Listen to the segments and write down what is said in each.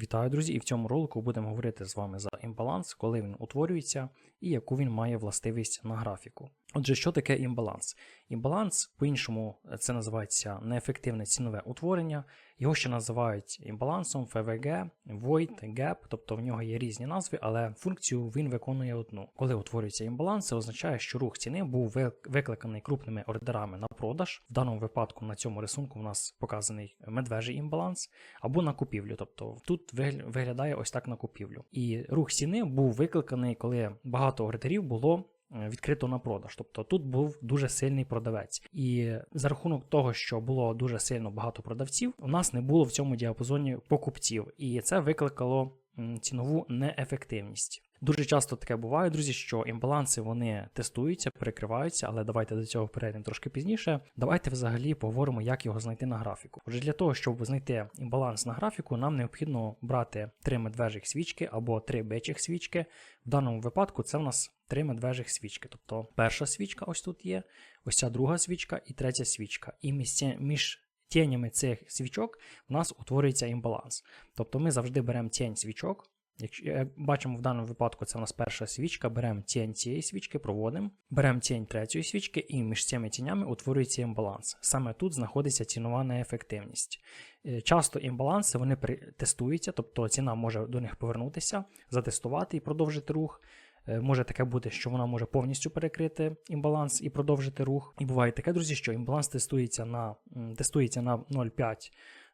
Вітаю, друзі! І в цьому ролику будемо говорити з вами за імбаланс, коли він утворюється і яку він має властивість на графіку. Отже, що таке імбаланс? Імбаланс, по-іншому, це називається неефективне цінове утворення. Його ще називають імбалансом FVG, Void, Gap, тобто в нього є різні назви, але функцію він виконує одну. Коли утворюється імбаланс, це означає, що рух ціни був викликаний крупними ордерами на продаж. В даному випадку на цьому рисунку у нас показаний медвежий імбаланс, або на купівлю. Тобто тут виглядає ось так на купівлю. І рух ціни був викликаний, коли багато ордерів було. Е, Відкрито на продаж, тобто тут був дуже сильний продавець, і за рахунок того, що було дуже сильно багато продавців, у нас не було в цьому діапазоні покупців, і це викликало цінову неефективність. Дуже часто таке буває, друзі, що імбаланси вони тестуються, перекриваються, але давайте до цього перейдемо трошки пізніше. Давайте взагалі поговоримо, як його знайти на графіку. Отже, для того, щоб знайти імбаланс на графіку, нам необхідно брати три медвежих свічки або три бичих свічки. В даному випадку це в нас три медвежих свічки. Тобто перша свічка ось тут є, ось ця друга свічка і третя свічка. І місце між тінями цих свічок у нас утворюється імбаланс. Тобто ми завжди беремо тінь свічок. Якщо як бачимо в даному випадку, це у нас перша свічка, беремо тінь цієї свічки, проводимо, беремо тінь третьої свічки, і між цими тінями утворюється імбаланс. Саме тут знаходиться цінова неефективність. Е, Часто імбаланси вони тестуються, тобто ціна може до них повернутися, затестувати і продовжити рух. Е, Може таке бути, що вона може повністю перекрити імбаланс і продовжити рух. І буває таке, друзі, що імбаланс тестується на, тестується на 0,5 е,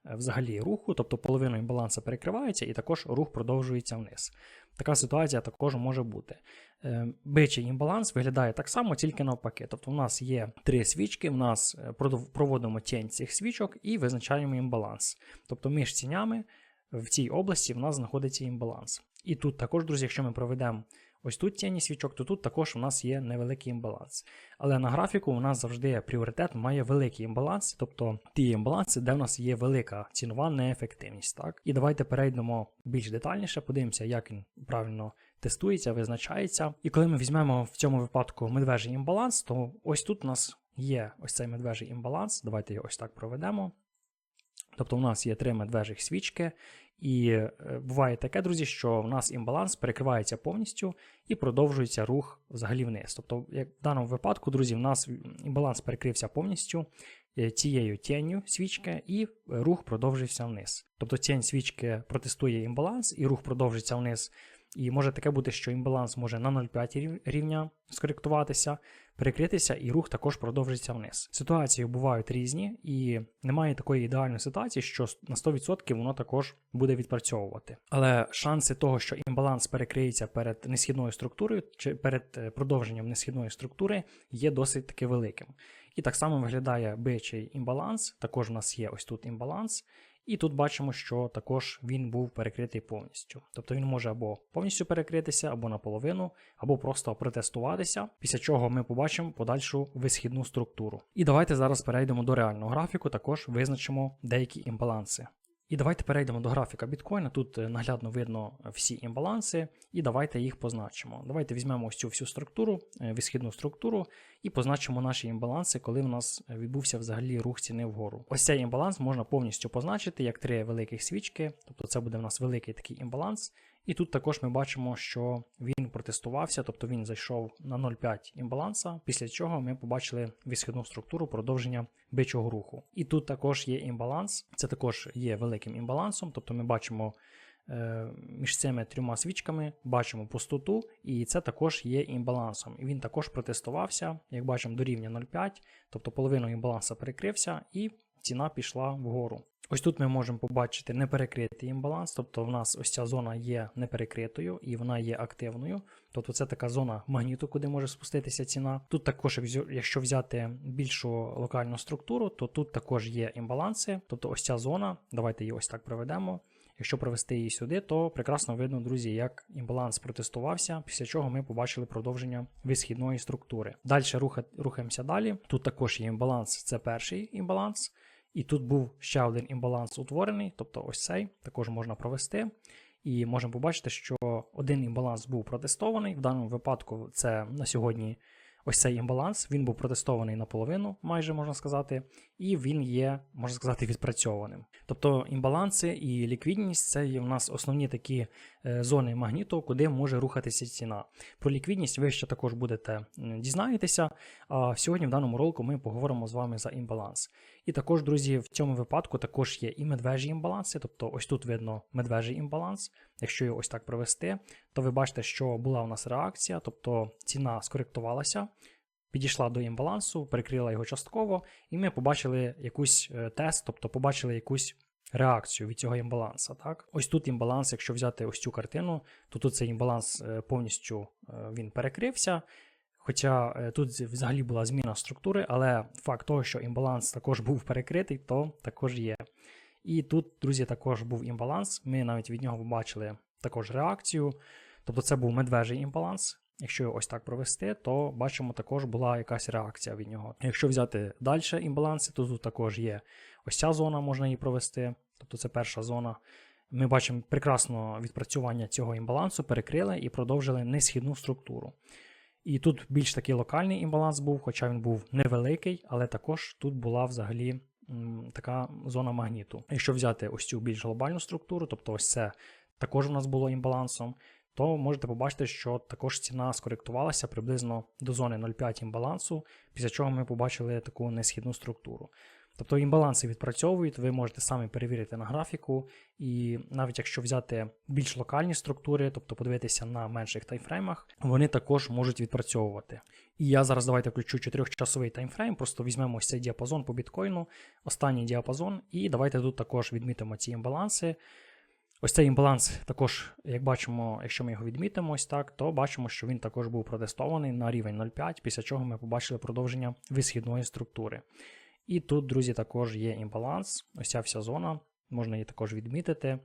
взагалі руху, тобто половину імбаланса перекривається і також рух продовжується вниз. Така ситуація також може бути. Е, Бичий імбаланс виглядає так само, тільки навпаки. Тобто, у нас є три свічки, в нас е, проводимо тінь цих свічок і визначаємо імбаланс. Тобто між цінями в цій області в нас знаходиться імбаланс. І тут також, друзі, якщо ми проведемо ось тут тіні свічок, то тут також у нас є невеликий імбаланс. Але на графіку у нас завжди пріоритет має великий імбаланс, тобто ті імбаланси, де в нас є велика цінова неефективність. Так? І давайте перейдемо більш детальніше, подивимося, як він правильно тестується, визначається. І коли ми візьмемо в цьому випадку медвежий імбаланс, то ось тут у нас є ось цей медвежий імбаланс. Давайте його ось так проведемо. Тобто у нас є три медвежих свічки, і е, буває таке, друзі, що в нас імбаланс перекривається повністю і продовжується рух взагалі вниз. Тобто, як в даному випадку, друзі, в нас імбаланс перекрився повністю е, цією тінню свічки, і е, рух продовжився вниз. Тобто тінь свічки протестує імбаланс, і рух продовжиться вниз. І може таке бути, що імбаланс може на 0,5 рівня скоректуватися, перекритися, і рух також продовжиться вниз. Ситуації бувають різні, і немає такої ідеальної ситуації, що на 100% воно також буде відпрацьовувати. Але шанси того, що імбаланс перекриється перед несхідною структурою чи перед е, продовженням несхідної структури, є досить таки великим. І так само виглядає бичий імбаланс. Також у нас є ось тут імбаланс. І тут бачимо, що також він був перекритий повністю. Тобто він може або повністю перекритися, або наполовину, або просто протестуватися, після чого ми побачимо подальшу висхідну структуру. І давайте зараз перейдемо до реального графіку, також визначимо деякі імбаланси. І давайте перейдемо до графіка біткоїна. Тут е, наглядно видно всі імбаланси, і давайте їх позначимо. Давайте візьмемо ось цю всю структуру, е, висхідну структуру, і позначимо наші імбаланси, коли в нас відбувся взагалі рух ціни вгору. Ось цей імбаланс можна повністю позначити як три великих свічки, тобто це буде в нас великий такий імбаланс. І тут також ми бачимо, що він протестувався, тобто він зайшов на 0,5 імбаланса, після чого ми побачили висхідну структуру продовження бичого руху. І тут також є імбаланс, це також є великим імбалансом, тобто ми бачимо е, між цими трьома свічками, бачимо пустоту, і це також є імбалансом. І він також протестувався, як бачимо, до рівня 0,5, тобто половину імбаланса перекрився і ціна пішла вгору. Ось тут ми можемо побачити неперекритий імбаланс, тобто в нас ось ця зона є неперекритою і вона є активною. Тобто це така зона магніту, куди може спуститися ціна. Тут також, якщо взяти більшу локальну структуру, то тут також є імбаланси. Тобто ось ця зона, давайте її ось так проведемо. Якщо провести її сюди, то прекрасно видно, друзі, як імбаланс протестувався, після чого ми побачили продовження висхідної структури. Далі рухаємося далі. Тут також є імбаланс, це перший імбаланс. І тут був ще один імбаланс утворений, тобто ось цей також можна провести. І можемо побачити, що один імбаланс був протестований. В даному випадку це на сьогодні ось цей імбаланс. Він був протестований наполовину, майже можна сказати, і він є, можна сказати, відпрацьованим. Тобто імбаланси і ліквідність це є в нас основні такі е, зони магніту, куди може рухатися ціна. Про ліквідність ви ще також будете дізнаєтеся. А сьогодні в даному ролику ми поговоримо з вами за імбаланс. І також, друзі, в цьому випадку також є і медвежі імбаланси, тобто ось тут видно медвежий імбаланс. Якщо його ось так провести, то ви бачите, що була у нас реакція, тобто ціна скоректувалася, підійшла до імбалансу, перекрила його частково, і ми побачили якийсь е, тест, тобто побачили якусь реакцію від цього імбаланса. Так? Ось тут імбаланс, якщо взяти ось цю картину, то тут цей імбаланс е, повністю е, він перекрився. Хоча тут взагалі була зміна структури, але факт того, що імбаланс також був перекритий, то також є. І тут, друзі, також був імбаланс. Ми навіть від нього побачили також реакцію. Тобто це був медвежий імбаланс. Якщо його ось так провести, то бачимо, також була якась реакція від нього. Якщо взяти далі імбаланси, то тут також є ось ця зона, можна її провести. Тобто це перша зона. Ми бачимо прекрасно відпрацювання цього імбалансу, перекрили і продовжили несхідну структуру. І тут більш такий локальний імбаланс був, хоча він був невеликий, але також тут була взагалі м, така зона магніту. Якщо взяти ось цю більш глобальну структуру, тобто ось це також у нас було імбалансом, то можете побачити, що також ціна скоректувалася приблизно до зони 0,5 імбалансу, після чого ми побачили таку несхідну структуру. Тобто імбаланси відпрацьовують, ви можете самі перевірити на графіку, і навіть якщо взяти більш локальні структури, тобто подивитися на менших таймфреймах, вони також можуть відпрацьовувати. І я зараз давайте включу 4-часовий таймфрейм, просто візьмемо цей діапазон по біткоїну, останній діапазон, і давайте тут також відмітимо ці імбаланси. Ось цей імбаланс також, як бачимо, якщо ми його відмітимо ось так, то бачимо, що він також був протестований на рівень 0,5, після чого ми побачили продовження висхідної структури. І тут, друзі, також є імбаланс, ось ця вся зона, можна її також відмітити.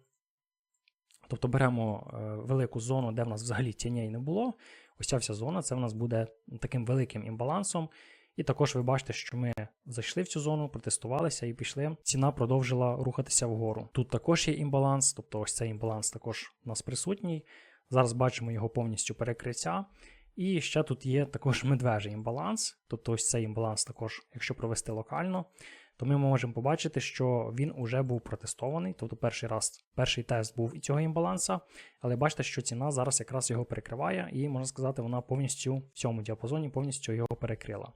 Тобто беремо е, велику зону, де в нас взагалі тіней не було. Ось ця вся зона, це в нас буде таким великим імбалансом. І також ви бачите, що ми зайшли в цю зону, протестувалися і пішли. Ціна продовжила рухатися вгору. Тут також є імбаланс, тобто ось цей імбаланс також у нас присутній. Зараз бачимо його повністю перекриття. І ще тут є також медвежий імбаланс, тобто ось цей імбаланс також, якщо провести локально, то ми можемо побачити, що він уже був протестований. Тобто перший раз, перший тест був і цього імбаланса, але бачите, що ціна зараз якраз його перекриває, і можна сказати, вона повністю в цьому діапазоні повністю його перекрила.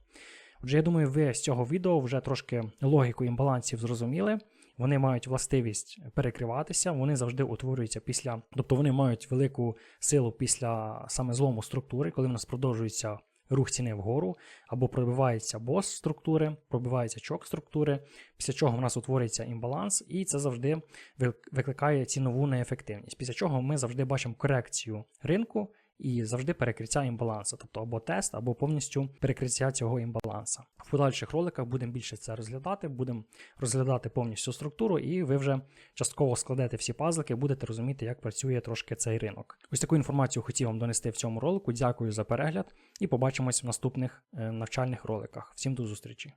Отже, я думаю, ви з цього відео вже трошки логіку імбалансів зрозуміли. Вони мають властивість перекриватися, вони завжди утворюються після, тобто вони мають велику силу після саме злому структури, коли в нас продовжується рух ціни вгору, або пробивається бос структури, пробивається чок структури, після чого в нас утворюється імбаланс, і це завжди викликає цінову неефективність. Після чого ми завжди бачимо корекцію ринку. І завжди перекриття імбалансу, тобто або тест, або повністю перекриття цього імбаланса. В подальших роликах будемо більше це розглядати, будемо розглядати повністю структуру, і ви вже частково складете всі пазлики, будете розуміти, як працює трошки цей ринок. Ось таку інформацію хотів вам донести в цьому ролику. Дякую за перегляд і побачимось в наступних е, навчальних роликах. Всім до зустрічі!